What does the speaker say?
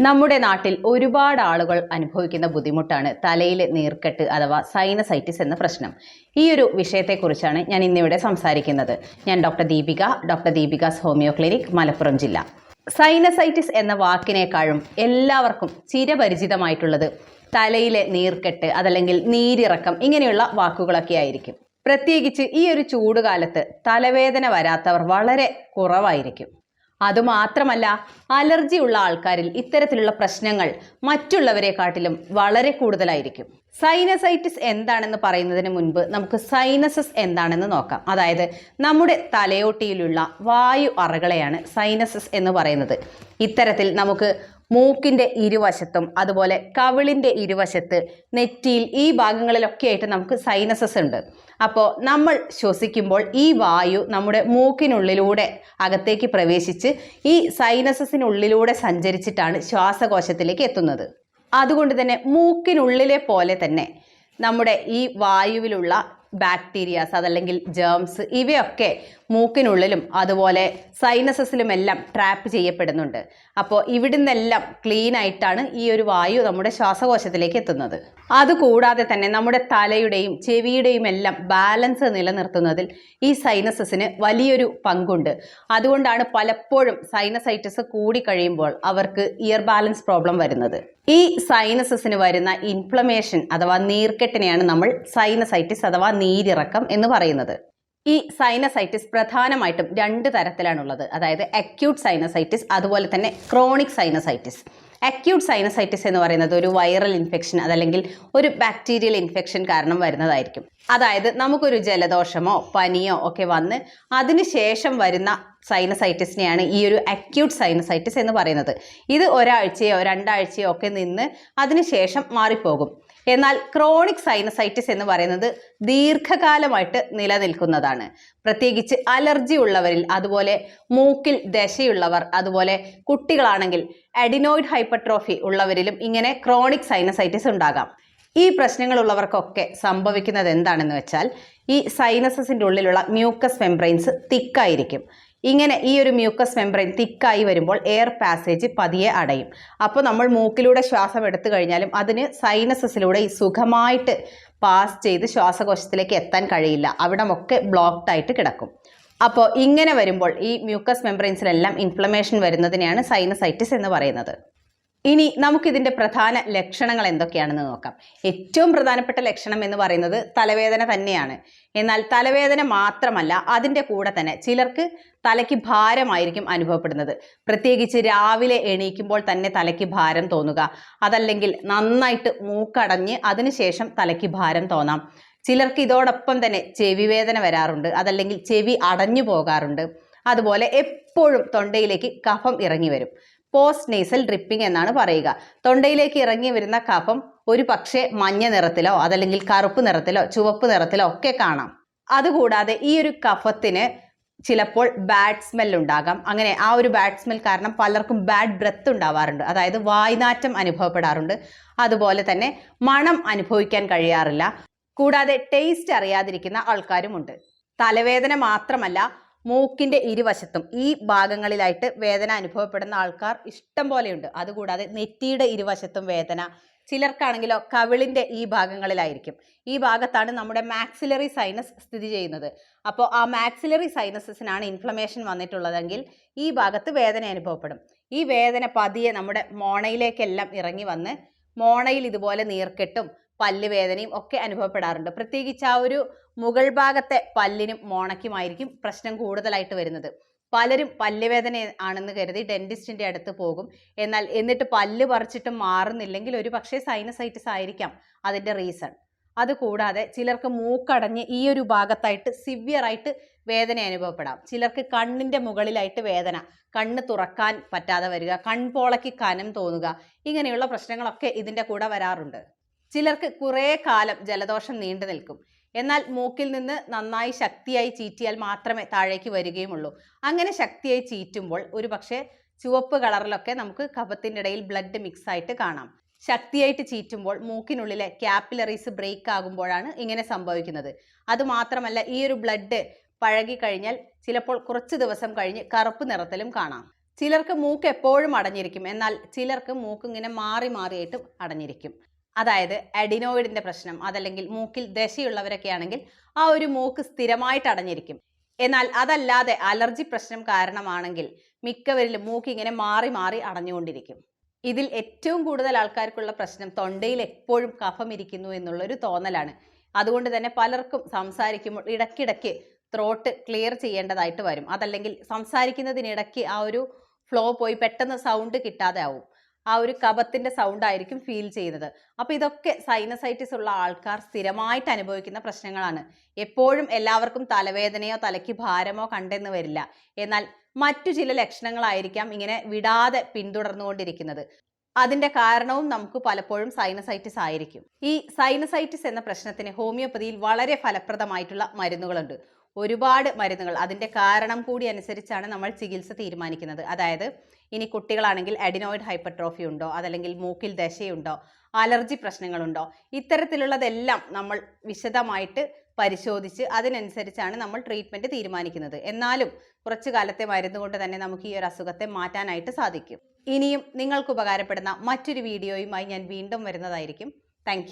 നമ്മുടെ നാട്ടിൽ ഒരുപാട് ആളുകൾ അനുഭവിക്കുന്ന ബുദ്ധിമുട്ടാണ് തലയിലെ നീർക്കെട്ട് അഥവാ സൈനസൈറ്റിസ് എന്ന പ്രശ്നം. ഈ ഒരു വിഷയത്തെക്കുറിച്ചാണ് ഞാൻ ഇന്നിവിടെ സംസാരിക്കുന്നത്. ഞാൻ doctor Deepika doctor Deepika's homeo clinic Malappuram ജില്ല. സൈനസൈറ്റിസ് എന്ന വാക്കിനേക്കാളും എല്ലാവർക്കും ചിരപരിചിതമായിട്ടുള്ളത് തലയിലെ നീർക്കെട്ട് അതല്ലെങ്കിൽ നീരിറക്കം ഇങ്ങനെയുള്ള വാക്കുകളൊക്കെ ആയിരിക്കും. പ്രത്യേകിച്ച് ഈ ഒരു ചൂടുകാലത്ത് തലവേദന വരാത്തവർ വളരെ കുറവായിരിക്കും. അതുമാത്രമല്ല അലർജി ഉള്ള ആൾക്കാരിൽ ഇത്തരത്തിലുള്ള പ്രശ്നങ്ങൾ മറ്റുള്ളവരെക്കാട്ടിലും വളരെ കൂടുതലായിരിക്കും. സൈനസൈറ്റിസ് എന്താണെന്ന് പറയുന്നതിന് മുൻപ് നമുക്ക് സൈനസസ് എന്താണെന്ന് നോക്കാം. അതായത് നമ്മുടെ തലയോട്ടിയിലുള്ള വായു അറകളെയാണ് സൈനസസ് എന്ന് പറയുന്നത്. ഇത്തരത്തിൽ നമുക്ക് മൂക്കിന്റെ ഇരുവശത്തും അതുപോലെ കവിളിന്റെ ഇരുവശത്ത് നെറ്റിയിൽ ഈ ഭാഗങ്ങളിലൊക്കെ ആയിട്ട് നമുക്ക് സൈനസസ് ഉണ്ട്. അപ്പോൾ നമ്മൾ ശ്വസിക്കുമ്പോൾ ഈ വായു നമ്മുടെ മൂക്കിനുള്ളിലൂടെ അകത്തേക്ക് പ്രവേശിച്ച് ഈ സൈനസസിനുള്ളിലൂടെ സഞ്ചരിച്ചിട്ടാണ് ശ്വാസകോശത്തിലേക്ക് എത്തുന്നത്. അതുകൊണ്ട് തന്നെ മൂക്കിനുള്ളിലെ പോലെ തന്നെ നമ്മുടെ ഈ വായുവിലുള്ള ബാക്ടീരിയാസ് അതല്ലെങ്കിൽ ജേംസ് ഇവയൊക്കെ മൂക്കിനുള്ളിലും അതുപോലെ സൈനസസിലുമെല്ലാം ട്രാപ്പ് ചെയ്യപ്പെടുന്നുണ്ട്. അപ്പോൾ ഇവിടുന്നെല്ലാം ക്ലീൻ ആയിട്ടാണ് ഈ ഒരു വായു നമ്മുടെ ശ്വാസകോശത്തിലേക്ക് എത്തുന്നത്. അതുകൂടാതെ തന്നെ നമ്മുടെ തലയുടെയും ചെവിയുടെയും എല്ലാം ബാലൻസ് നിലനിർത്തുന്നതിൽ ഈ സൈനസസിന് വലിയൊരു പങ്കുണ്ട്. അതുകൊണ്ടാണ് പലപ്പോഴും സൈനസൈറ്റിസ് കൂടിക്കഴിയുമ്പോൾ അവർക്ക് ഇയർ ബാലൻസ് പ്രോബ്ലം വരുന്നത്. ഈ സൈനസസിന് വരുന്ന ഇൻഫ്ലമേഷൻ അഥവാ നീർക്കെട്ടിനെയാണ് നമ്മൾ സൈനസൈറ്റിസ് അഥവാ നീരിറക്കം എന്ന് പറയുന്നത്. ഈ സൈനസൈറ്റിസ് പ്രധാനമായിട്ടും രണ്ട് തരത്തിലാണുള്ളത്. അതായത് അക്യൂട്ട് സൈനസൈറ്റിസ് അതുപോലെ തന്നെ ക്രോണിക് സൈനസൈറ്റിസ് അക്യൂട്ട് സൈനസൈറ്റിസ് എന്ന് പറയുന്നത് ഒരു വൈറൽ ഇൻഫെക്ഷൻ അതല്ലെങ്കിൽ ഒരു ബാക്ടീരിയൽ ഇൻഫെക്ഷൻ കാരണം വരുന്നതായിരിക്കും. അതായത് നമുക്കൊരു ജലദോഷമോ പനിയോ ഒക്കെ വന്ന് അതിനുശേഷം വരുന്ന സൈനസൈറ്റിസിനെയാണ് ഈ ഒരു അക്യൂട്ട് സൈനസൈറ്റിസ് എന്ന് പറയുന്നത്. ഇത് ഒരാഴ്ചയോ രണ്ടാഴ്ചയോ ഒക്കെ നിന്ന് അതിനുശേഷം മാറിപ്പോകും. എന്നാൽ ക്രോണിക് സൈനസൈറ്റിസ് എന്ന് പറയുന്നത് ദീർഘകാലമായിട്ട് നിലനിൽക്കുന്നതാണ്. പ്രത്യേകിച്ച് അലർജി ഉള്ളവരിൽ അതുപോലെ മൂക്കിൽ ദശയുള്ളവർ അതുപോലെ കുട്ടികളാണെങ്കിൽ അഡിനോയിഡ് ഹൈപ്പർട്രോഫി ഉള്ളവരിലും ഇങ്ങനെ ക്രോണിക് സൈനസൈറ്റിസ് ഉണ്ടാകാം. ഈ പ്രശ്നങ്ങളുള്ളവർക്കൊക്കെ സംഭവിക്കുന്നത് എന്താണെന്ന് വെച്ചാൽ ഈ സൈനസസിന്റെ ഉള്ളിലുള്ള മ്യൂക്കസ് മെംബ്രെയിൻസ് തിക്കായിരിക്കും ഇങ്ങനെ ഈ ഒരു മ്യൂക്കസ് മെംബ്രെയിൻ തിക്കായി വരുമ്പോൾ എയർ പാസേജ് പതിയെ അടയും. അപ്പോൾ നമ്മൾ മൂക്കിലൂടെ ശ്വാസം എടുത്തു കഴിഞ്ഞാലും അതിന് സൈനസസിലൂടെ സുഖമായിട്ട് പാസ് ചെയ്ത് ശ്വാസകോശത്തിലേക്ക് എത്താൻ കഴിയില്ല. അവിടമൊക്കെ ബ്ലോക്ക്ഡ് ആയിട്ട് കിടക്കും. അപ്പോൾ ഇങ്ങനെ വരുമ്പോൾ ഈ മ്യൂക്കസ് മെംബ്രെയിൻസിലെല്ലാം ഇൻഫ്ലമേഷൻ വരുന്നതിനെയാണ് സൈനസൈറ്റിസ് എന്ന് പറയുന്നത്. ഇനി നമുക്കിതിന്റെ പ്രധാന ലക്ഷണങ്ങൾ എന്തൊക്കെയാണെന്ന് നോക്കാം. ഏറ്റവും പ്രധാനപ്പെട്ട ലക്ഷണം എന്ന് പറയുന്നത് തലവേദന തന്നെയാണ്. എന്നാൽ തലവേദന മാത്രമല്ല അതിന്റെ കൂടെ തന്നെ ചിലർക്ക് തലയ്ക്ക് ഭാരമായിരിക്കും അനുഭവപ്പെടുന്നത്. പ്രത്യേകിച്ച് രാവിലെ എണീക്കുമ്പോൾ തന്നെ തലയ്ക്ക് ഭാരം തോന്നുക അതല്ലെങ്കിൽ നന്നായിട്ട് മൂക്കടഞ്ഞ് അതിനുശേഷം തലയ്ക്ക് ഭാരം തോന്നാം. ചിലർക്ക് ഇതോടൊപ്പം തന്നെ ചെവി വേദന വരാറുണ്ട് അതല്ലെങ്കിൽ ചെവി അടഞ്ഞു പോകാറുണ്ട്. അതുപോലെ എപ്പോഴും തൊണ്ടയിലേക്ക് കഫം ഇറങ്ങി വരും. പോസ്റ്റ് നേസൽ ഡ്രിപ്പിംഗ് എന്നാണ് പറയുക. തൊണ്ടയിലേക്ക് ഇറങ്ങി വരുന്ന കഫം ഒരു പക്ഷേ മഞ്ഞ നിറത്തിലോ അതല്ലെങ്കിൽ കറുപ്പ് നിറത്തിലോ ചുവപ്പ് നിറത്തിലോ ഒക്കെ കാണാം. അതുകൂടാതെ ഈ ഒരു കഫത്തിന് ചിലപ്പോൾ ബാഡ് സ്മെൽ ഉണ്ടാകാം. അങ്ങനെ ആ ഒരു ബാഡ് സ്മെൽ കാരണം പലർക്കും ബാഡ് ബ്രെത്ത് ഉണ്ടാവാറുണ്ട്. അതായത് വായ്നാറ്റം അനുഭവപ്പെടാറുണ്ട്. അതുപോലെ തന്നെ മണം അനുഭവിക്കാൻ കഴിയാറില്ല. കൂടാതെ ടേസ്റ്റ് അറിയാതിരിക്കുന്ന ആൾക്കാരുമുണ്ട്. തലവേദന മാത്രമല്ല മൂക്കിന്റെ ഇരുവശത്തും ഈ ഭാഗങ്ങളിലായിട്ട് വേദന അനുഭവപ്പെടുന്ന ആൾക്കാർ ഇഷ്ടം പോലെയുണ്ട്. അതുകൂടാതെ നെറ്റിയുടെ ഇരുവശത്തും വേദന. ചിലർക്കാണെങ്കിലോ കവിളിന്റെ ഈ ഭാഗങ്ങളിലായിരിക്കും. ഈ ഭാഗത്താണ് നമ്മുടെ മാക്സിലറി സൈനസ് സ്ഥിതി ചെയ്യുന്നത്. അപ്പോൾ ആ മാക്സിലറി സൈനസസിനാണ് ഇൻഫ്ലമേഷൻ വന്നിട്ടുള്ളതെങ്കിൽ ഈ ഭാഗത്ത് വേദന അനുഭവപ്പെടും. ഈ വേദന പതിയെ നമ്മുടെ മോണയിലേക്കെല്ലാം ഇറങ്ങി വന്ന് മോണയിൽ ഇതുപോലെ നീർക്കെട്ടും പല്ല് വേദനയും ഒക്കെ അനുഭവപ്പെടാറുണ്ട്. പ്രത്യേകിച്ച് ആ ഒരു മുകൾ ഭാഗത്തെ പല്ലിനും മോണയ്ക്കുമായിരിക്കും പ്രശ്നം കൂടുതലായിട്ട് വരുന്നത്. പലരും പല്ലുവേദന ആണെന്ന് കരുതി ഡെന്റിസ്റ്റിന്റെ അടുത്ത് പോകും. എന്നാൽ എന്നിട്ട് പല്ല് പറിച്ചിട്ടും മാറുന്നില്ലെങ്കിൽ ഒരു പക്ഷേ സൈനസൈറ്റിസ് ആയിരിക്കാം അതിന്റെ റീസൺ അതുകൂടാതെ ചിലർക്ക് മൂക്കടഞ്ഞ് ഈ ഒരു ഭാഗത്തായിട്ട് സിവിയറായിട്ട് വേദന അനുഭവപ്പെടാം. ചിലർക്ക് കണ്ണിന്റെ മുകളിലായിട്ട് വേദന കണ്ണ് തുറക്കാൻ പറ്റാതെ വരിക കൺപോളയ്ക്ക് കനം തോന്നുക ഇങ്ങനെയുള്ള പ്രശ്നങ്ങളൊക്കെ ഇതിന്റെ കൂടെ വരാറുണ്ട്. ചിലർക്ക് കുറേ കാലം ജലദോഷം നീണ്ടു നിൽക്കും. എന്നാൽ മൂക്കിൽ നിന്ന് നന്നായി ശക്തിയായി ചീറ്റിയാൽ മാത്രമേ താഴേക്ക് വരികയുമുള്ളൂ. അങ്ങനെ ശക്തിയായി ചീറ്റുമ്പോൾ ഒരു പക്ഷേ ചുവപ്പ് കളറിലൊക്കെ നമുക്ക് കഫത്തിന്റെ ഇടയിൽ ബ്ലഡ് മിക്സ് ആയിട്ട് കാണാം. ശക്തിയായിട്ട് ചീറ്റുമ്പോൾ മൂക്കിനുള്ളിലെ ക്യാപ്പിലറീസ് ബ്രേക്ക് ആകുമ്പോഴാണ് ഇങ്ങനെ സംഭവിക്കുന്നത്. അതുമാത്രമല്ല ഈ ഒരു ബ്ലഡ് പഴകി കഴിഞ്ഞാൽ ചിലപ്പോൾ കുറച്ച് ദിവസം കഴിഞ്ഞ് കറുപ്പ് നിറത്തിലും കാണാം. ചിലർക്ക് മൂക്ക് എപ്പോഴും അടഞ്ഞിരിക്കും. എന്നാൽ ചിലർക്ക് മൂക്ക് ഇങ്ങനെ മാറി മാറിയിട്ട് അടഞ്ഞിരിക്കും. അതായത് അഡിനോയിഡിന്റെ പ്രശ്നം അതല്ലെങ്കിൽ മൂക്കിൽ ദശയുള്ളവരൊക്കെ ആണെങ്കിൽ ആ ഒരു മൂക്ക് സ്ഥിരമായിട്ട് അടഞ്ഞിരിക്കും. എന്നാൽ അതല്ലാതെ അലർജി പ്രശ്നം കാരണമാണെങ്കിൽ മിക്കവരിലും മൂക്ക് ഇങ്ങനെ മാറി മാറി അടഞ്ഞുകൊണ്ടിരിക്കും. ഇതിൽ ഏറ്റവും കൂടുതൽ ആൾക്കാർക്കുള്ള പ്രശ്നം തൊണ്ടയിൽ എപ്പോഴും കഫം ഇരിക്കുന്നു എന്നുള്ളൊരു തോന്നലാണ്. അതുകൊണ്ട് തന്നെ പലർക്കും സംസാരിക്കുമ്പോൾ ഇടയ്ക്കിടയ്ക്ക് ത്രോട്ട് ക്ലിയർ ചെയ്യേണ്ടതായിട്ട് വരും. അതല്ലെങ്കിൽ സംസാരിക്കുന്നതിനിടയ്ക്ക് ആ ഒരു ഫ്ലോ പോയി പെട്ടെന്ന് സൗണ്ട് കിട്ടാതെ ആവും. ആ ഒരു കപത്തിന്റെ സൗണ്ട് ആയിരിക്കും ഫീൽ ചെയ്യുന്നത്. അപ്പോൾ ഇതൊക്കെ സൈനസൈറ്റിസ് ഉള്ള ആൾക്കാർ സ്ഥിരമായിട്ട് അനുഭവിക്കുന്ന പ്രശ്നങ്ങളാണ്. എപ്പോഴും എല്ലാവർക്കും തലവേദനയോ തലയ്ക്ക് ഭാരമോ കണ്ടെന്ന് വരില്ല. എന്നാൽ മറ്റു ചില ലക്ഷണങ്ങളായിരിക്കാം ഇങ്ങനെ വിടാതെ പിന്തുടർന്നുകൊണ്ടിരിക്കുന്നത്. അതിന്റെ കാരണവും നമുക്ക് പലപ്പോഴും സൈനസൈറ്റിസ് ആയിരിക്കും. ഈ സൈനസൈറ്റിസ് എന്ന പ്രശ്നത്തിന് ഹോമിയോപ്പതിയിൽ വളരെ ഫലപ്രദമായിട്ടുള്ള മരുന്നുകളുണ്ട്. ഒരുപാട് മരുന്നുകൾ. അതിന്റെ കാരണം കൂടി അനുസരിച്ചാണ് നമ്മൾ ചികിത്സ തീരുമാനിക്കുന്നത്. അതായത് ഇനി കുട്ടികളാണെങ്കിൽ അഡിനോയിഡ് ഹൈപ്പർട്രോഫി ഉണ്ടോ? അതല്ലെങ്കിൽ മൂക്കിൽ ദശയുണ്ടോ? അലർജി പ്രശ്നങ്ങളുണ്ടോ? ഇത്തരത്തിലുള്ളതെല്ലാം നമ്മൾ വിശദമായിട്ട് പരിശോധിച്ച് അതിനനുസരിച്ചാണ് നമ്മൾ ട്രീറ്റ്മെന്റ് തീരുമാനിക്കുന്നത്. എന്നാലും കുറച്ചു കാലത്തെ മരുന്ന് കൊണ്ട് തന്നെ നമുക്ക് ഈ ഒരു അസുഖത്തെ മാറ്റാനായിട്ട് സാധിക്കും. ഇനിയും നിങ്ങൾക്ക് ഉപകാരപ്പെടുന്ന മറ്റൊരു വീഡിയോയുമായി ഞാൻ വീണ്ടും വരുന്നതായിരിക്കും. താങ്ക്